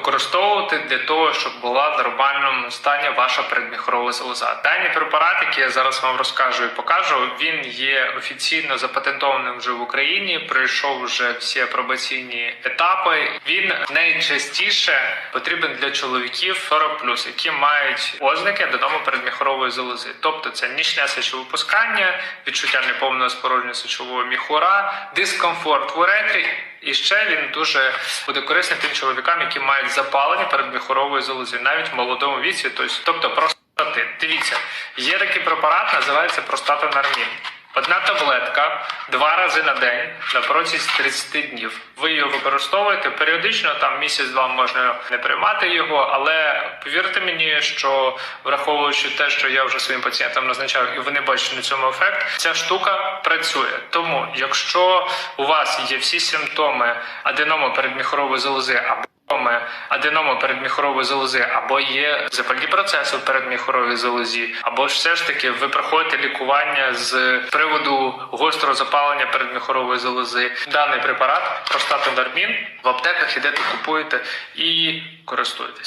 використовувати для того, щоб була в нормальному стані ваша передміхорова залоза. Даний препарат, який я зараз вам розкажу і покажу, він є офіційно запатентованим вже в Україні. Пройшов вже всі апробаційні етапи. Він найчастіше потрібен для чоловіків 40+, які мають ознаки аденоми передміхорової залози. Тобто це нічне сечовипускання, відчуття неповного спорожнього сечового міхура, дискомфорт в уретрі. І ще він дуже буде корисний тим чоловікам, які мають запалення передміхорової залози, навіть в молодому віці. Тобто простати. Дивіться, є такий препарат, називається простатонармін. Одна таблетка два рази на день на протязі 30 днів. Ви його використовуєте періодично, там місяць-два можна не приймати його, але повірте мені, що враховуючи те, що я вже своїм пацієнтам назначав, і вони бачать на цьому ефект, ця штука працює. Тому, якщо у вас є всі симптоми аденоми передміхорової залози або аденоми передміхорової залози, або є запальні процеси в передміхоровій залозі, або ж все ж таки ви проходите лікування з приводу гострого запалення передміхорової залози. Даний препарат простатонармін в аптеках ідете, купуєте і користуєтесь.